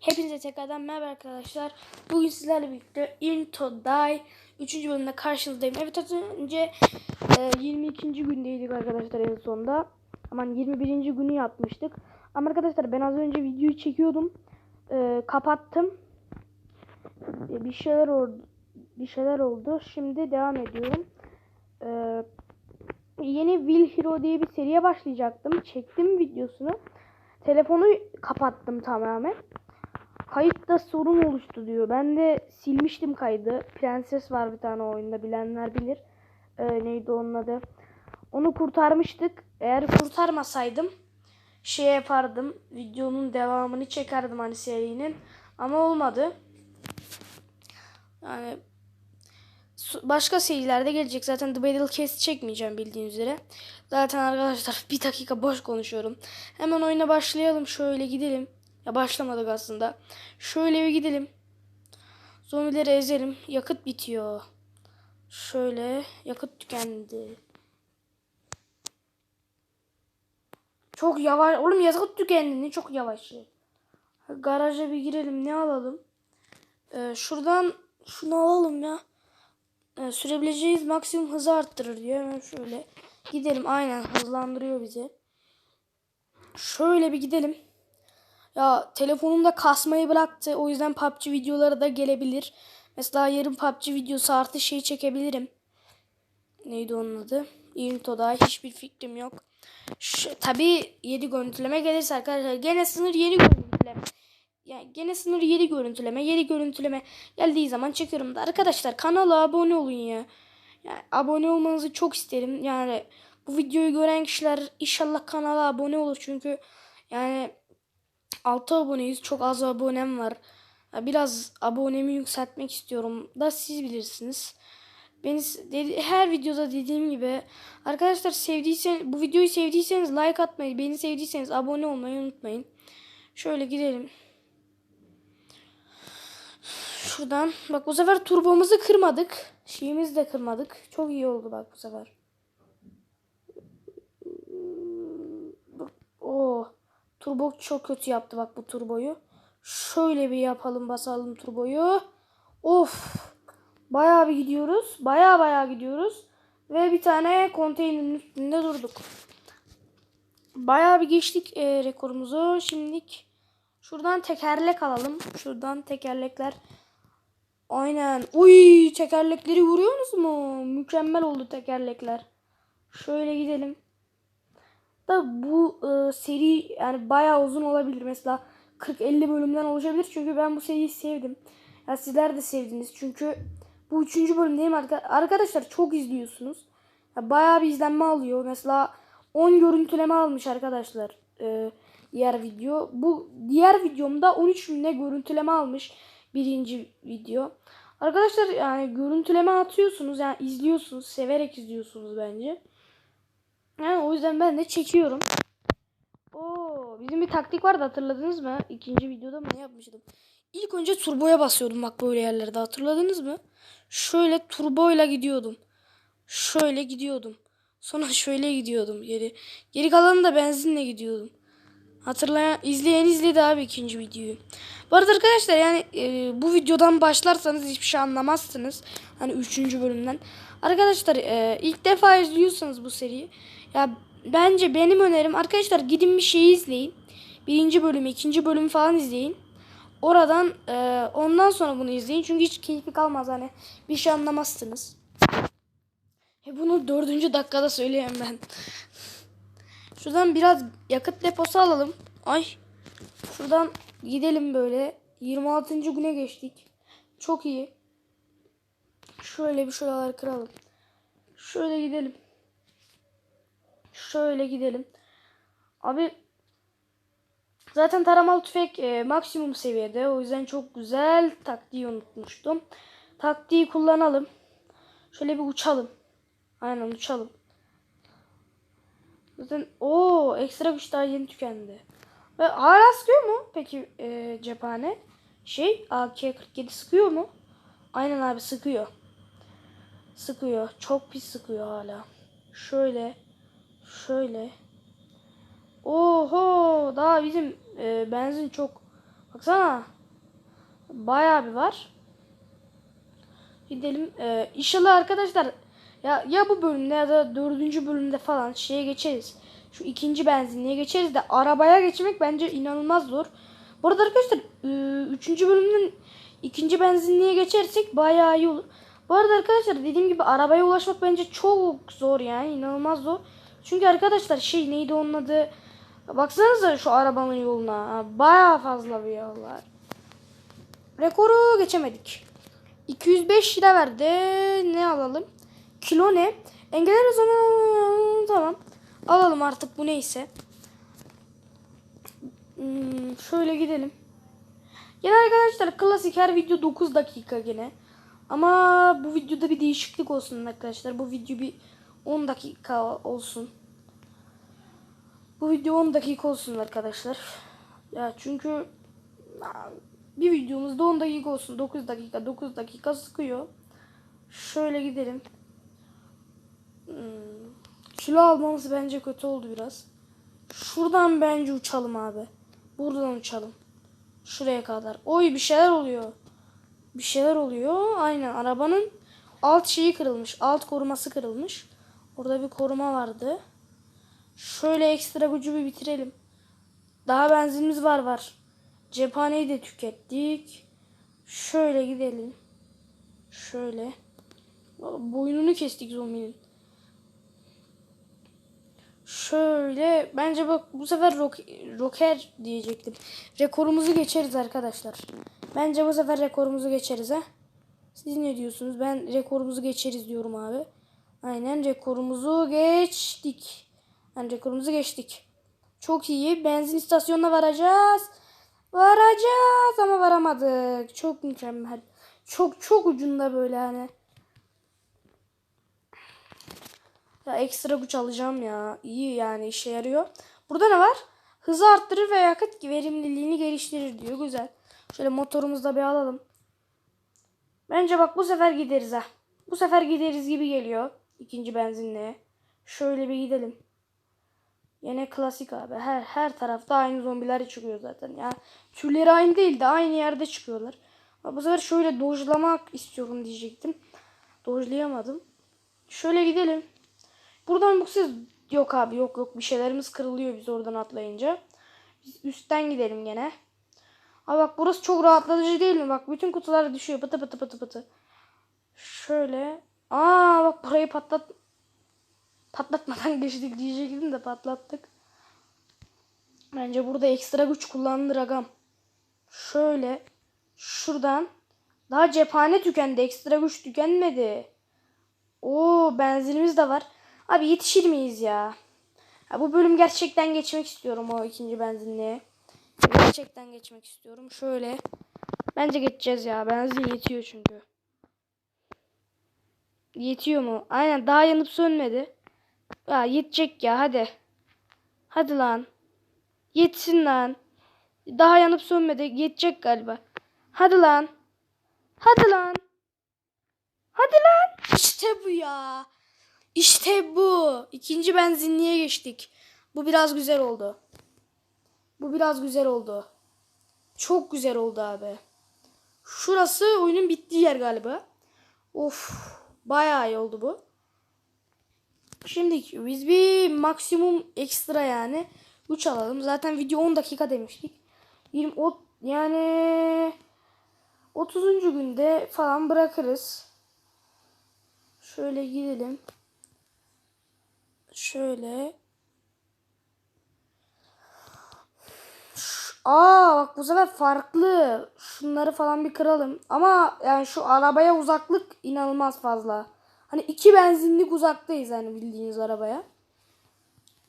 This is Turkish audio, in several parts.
Hepinize tekrardan merhaba arkadaşlar. Bugün sizlerle birlikte Into Die 3. bölümde karşınızdayım. Evet az önce e, 22. gündeydik arkadaşlar en sonda. Aman 21. günü yapmıştık. Ama arkadaşlar ben az önce videoyu çekiyordum. E, kapattım. E, bir şeyler oldu. Bir şeyler oldu. Şimdi devam ediyorum. E, yeni Will Hero diye bir seriye başlayacaktım. Çektim videosunu. Telefonu kapattım tamamen. Kayıtta sorun oluştu diyor. Ben de silmiştim kaydı. Prenses var bir tane oyunda bilenler bilir. Ee, neydi onun adı? Onu kurtarmıştık. Eğer kurtarmasaydım şey yapardım. Videonun devamını çekerdim hani serinin. Ama olmadı. Yani başka serilerde gelecek. Zaten The Battle Case çekmeyeceğim bildiğiniz üzere. Zaten arkadaşlar bir dakika boş konuşuyorum. Hemen oyuna başlayalım. Şöyle gidelim. Ya başlamadık aslında. Şöyle bir gidelim. Zombileri ezelim. Yakıt bitiyor. Şöyle yakıt tükendi. Çok yavaş. Oğlum yakıt tükendi. Ne çok yavaş. şey. Garaja bir girelim. Ne alalım? Ee, şuradan şunu alalım ya. Ee, sürebileceğiz maksimum hızı arttırır diyor. Hemen şöyle gidelim. Aynen hızlandırıyor bizi. Şöyle bir gidelim. Ya telefonumda kasmayı bıraktı. O yüzden PUBG videoları da gelebilir. Mesela yarın PUBG videosu artı şey çekebilirim. Neydi onun adı? Into'da hiçbir fikrim yok. Şu, tabii 7 görüntüleme gelirse arkadaşlar gene sınır 7 görüntüleme. Yani gene sınır 7 görüntüleme. 7 görüntüleme geldiği zaman çekiyorum da arkadaşlar kanala abone olun ya. Yani abone olmanızı çok isterim. Yani bu videoyu gören kişiler inşallah kanala abone olur çünkü yani 6 aboneyiz. Çok az abonem var. Biraz abonemi yükseltmek istiyorum da siz bilirsiniz. Beni her videoda dediğim gibi arkadaşlar sevdiysen bu videoyu sevdiyseniz like atmayı, beni sevdiyseniz abone olmayı unutmayın. Şöyle gidelim. Şuradan bak bu sefer turbomuzu kırmadık. Şeyimizi de kırmadık. Çok iyi oldu bak bu sefer. Oo. Turbo çok kötü yaptı bak bu turboyu. Şöyle bir yapalım basalım turboyu. Of. Bayağı bir gidiyoruz. Bayağı bayağı gidiyoruz. Ve bir tane konteynerin üstünde durduk. Bayağı bir geçtik e, rekorumuzu. Şimdilik şuradan tekerlek alalım. Şuradan tekerlekler. Aynen. Uy tekerlekleri vuruyorsunuz mu? Mükemmel oldu tekerlekler. Şöyle gidelim. Da bu e, seri yani bayağı uzun olabilir. Mesela 40-50 bölümden oluşabilir. Çünkü ben bu seriyi sevdim. Ya sizler de sevdiniz. Çünkü bu üçüncü bölüm değil mi arka- arkadaşlar? Çok izliyorsunuz. Ya bayağı bir izlenme alıyor. Mesela 10 görüntüleme almış arkadaşlar. e, diğer video. Bu diğer videomda 13 bin ne görüntüleme almış. Birinci video. Arkadaşlar yani görüntüleme atıyorsunuz. Yani izliyorsunuz. Severek izliyorsunuz bence. Yani o yüzden ben de çekiyorum. Oo, bizim bir taktik vardı hatırladınız mı? İkinci videoda mı ne yapmıştım? İlk önce turboya basıyordum bak böyle yerlerde hatırladınız mı? Şöyle turboyla gidiyordum. Şöyle gidiyordum. Sonra şöyle gidiyordum geri. Geri kalanı da benzinle gidiyordum. Hatırlayan, izleyen izledi abi ikinci videoyu. Bu arada arkadaşlar yani e, bu videodan başlarsanız hiçbir şey anlamazsınız. Hani üçüncü bölümden. Arkadaşlar e, ilk defa izliyorsanız bu seriyi. Ya bence benim önerim arkadaşlar gidin bir şey izleyin. Birinci bölümü, ikinci bölümü falan izleyin. Oradan e, ondan sonra bunu izleyin. Çünkü hiç keyfi kalmaz hani. Bir şey anlamazsınız. E bunu dördüncü dakikada söyleyeyim ben. Şuradan biraz yakıt deposu alalım. Ay. Şuradan gidelim böyle. 26. güne geçtik. Çok iyi. Şöyle bir şuraları kıralım. Şöyle gidelim. Şöyle gidelim. Abi zaten taramalı tüfek e, maksimum seviyede. O yüzden çok güzel taktiği unutmuştum. Taktiği kullanalım. Şöyle bir uçalım. Aynen uçalım. Zaten o ekstra güç daha yeni tükendi. Ve hala sıkıyor mu peki e, cephane? Şey AK-47 sıkıyor mu? Aynen abi sıkıyor. Sıkıyor. Çok pis sıkıyor hala. Şöyle. Şöyle. Oho daha bizim e, benzin çok Baksana. Bayağı bir var. Gidelim. Ee, inşallah arkadaşlar ya ya bu bölümde ya da dördüncü bölümde falan şeye geçeriz. Şu ikinci benzinliğe geçeriz de arabaya geçmek bence inanılmaz zor. Bu arada arkadaşlar e, üçüncü bölümün ikinci benzinliğe geçersek bayağı iyi olur. Bu arada arkadaşlar dediğim gibi arabaya ulaşmak bence çok zor yani inanılmaz zor. Çünkü arkadaşlar şey neydi onun adı? Baksanıza şu arabanın yoluna. Bayağı fazla bir yol var. Rekoru geçemedik. 205 lira verdi. Ne alalım? Kilo ne? Engeller o zaman tamam. Alalım artık bu neyse. Hmm, şöyle gidelim. Yine arkadaşlar klasik her video 9 dakika gene. Ama bu videoda bir değişiklik olsun arkadaşlar. Bu video bir 10 dakika olsun. Bu video 10 dakika olsun arkadaşlar. Ya çünkü bir videomuzda 10 dakika olsun. 9 dakika 9 dakika sıkıyor. Şöyle gidelim. Hmm, kilo almamız bence kötü oldu biraz. Şuradan bence uçalım abi. Buradan uçalım. Şuraya kadar. Oy bir şeyler oluyor. Bir şeyler oluyor. Aynen arabanın alt şeyi kırılmış. Alt koruması kırılmış. Orada bir koruma vardı. Şöyle ekstra gücü bir bitirelim. Daha benzinimiz var var. Cephaneyi de tükettik. Şöyle gidelim. Şöyle. Boynunu kestik zombinin. Şöyle bence bak bu sefer rock, rocker diyecektim. Rekorumuzu geçeriz arkadaşlar. Bence bu sefer rekorumuzu geçeriz ha. Siz ne diyorsunuz? Ben rekorumuzu geçeriz diyorum abi. Aynen rekorumuzu geçtik. Yani rekorumuzu geçtik. Çok iyi. Benzin istasyonuna varacağız. Varacağız ama varamadık. Çok mükemmel. Çok çok ucunda böyle hani. Ya ekstra güç alacağım ya. İyi yani işe yarıyor. Burada ne var? Hızı arttırır ve yakıt verimliliğini geliştirir diyor. Güzel. Şöyle motorumuzu da bir alalım. Bence bak bu sefer gideriz ha. Bu sefer gideriz gibi geliyor. ikinci benzinliğe. Şöyle bir gidelim. Yine klasik abi. Her her tarafta aynı zombiler çıkıyor zaten. Ya türleri aynı değil de aynı yerde çıkıyorlar. Ama bu sefer şöyle dojlamak istiyorum diyecektim. Dojlayamadım. Şöyle gidelim. Buradan bu ses yok abi yok yok bir şeylerimiz kırılıyor biz oradan atlayınca. Biz üstten gidelim gene. Abi bak burası çok rahatlatıcı değil mi? Bak bütün kutular düşüyor pıtı pıtı pıtı pıtı. Şöyle. Aa bak burayı patlat patlatmadan geçtik diyecektim de patlattık. Bence burada ekstra güç kullanılır agam. Şöyle şuradan daha cephane tükendi. Ekstra güç tükenmedi. Oo benzinimiz de var. Abi yetişir miyiz ya? ya? Bu bölüm gerçekten geçmek istiyorum o ikinci benzinliğe. Gerçekten geçmek istiyorum. Şöyle. Bence geçeceğiz ya. Benzin yetiyor çünkü. Yetiyor mu? Aynen daha yanıp sönmedi. Ya yetecek ya hadi. Hadi lan. Yetsin lan. Daha yanıp sönmedi. Yetecek galiba. Hadi lan. Hadi lan. Hadi lan. İşte bu ya. İşte bu. İkinci benzinliğe geçtik. Bu biraz güzel oldu. Bu biraz güzel oldu. Çok güzel oldu abi. Şurası oyunun bittiği yer galiba. Of. Bayağı iyi oldu bu. Şimdi biz bir maksimum ekstra yani 3 alalım. Zaten video 10 dakika demiştik. 20 o yani 30. günde falan bırakırız. Şöyle gidelim. Şöyle. Aa bak bu sefer farklı. Şunları falan bir kıralım. Ama yani şu arabaya uzaklık inanılmaz fazla. Hani iki benzinlik uzaktayız hani bildiğiniz arabaya.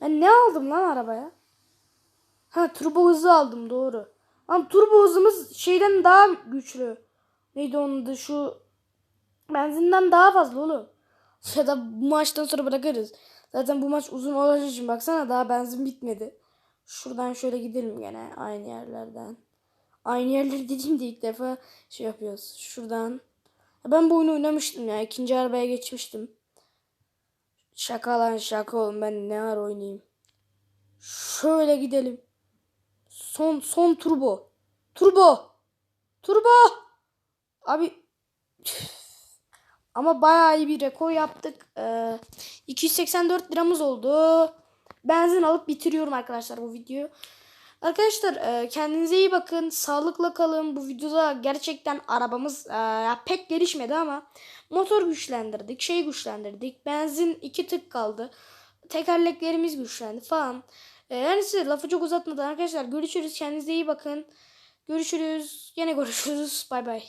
Ben ne aldım lan arabaya? Ha turbo hızı aldım doğru. Ama turbo hızımız şeyden daha güçlü. Neydi onun da şu benzinden daha fazla oğlum. Ya da bu maçtan sonra bırakırız. Zaten bu maç uzun olacağı için baksana daha benzin bitmedi. Şuradan şöyle gidelim gene aynı yerlerden. Aynı yerler dediğimde ilk defa şey yapıyoruz. Şuradan. Ben bu oyunu oynamıştım ya. ikinci arabaya geçmiştim. Şaka lan şaka oğlum ben ne ara oynayayım. Şöyle gidelim. Son son turbo. Turbo. Turbo. Abi ama bayağı iyi bir rekor yaptık. Ee, 284 liramız oldu. Benzin alıp bitiriyorum arkadaşlar bu videoyu. Arkadaşlar e, kendinize iyi bakın. Sağlıkla kalın. Bu videoda gerçekten arabamız e, pek gelişmedi ama motor güçlendirdik. Şey güçlendirdik. Benzin iki tık kaldı. Tekerleklerimiz güçlendi falan. E, yani size lafı çok uzatmadan arkadaşlar görüşürüz. Kendinize iyi bakın. Görüşürüz. Yine görüşürüz. Bay bay.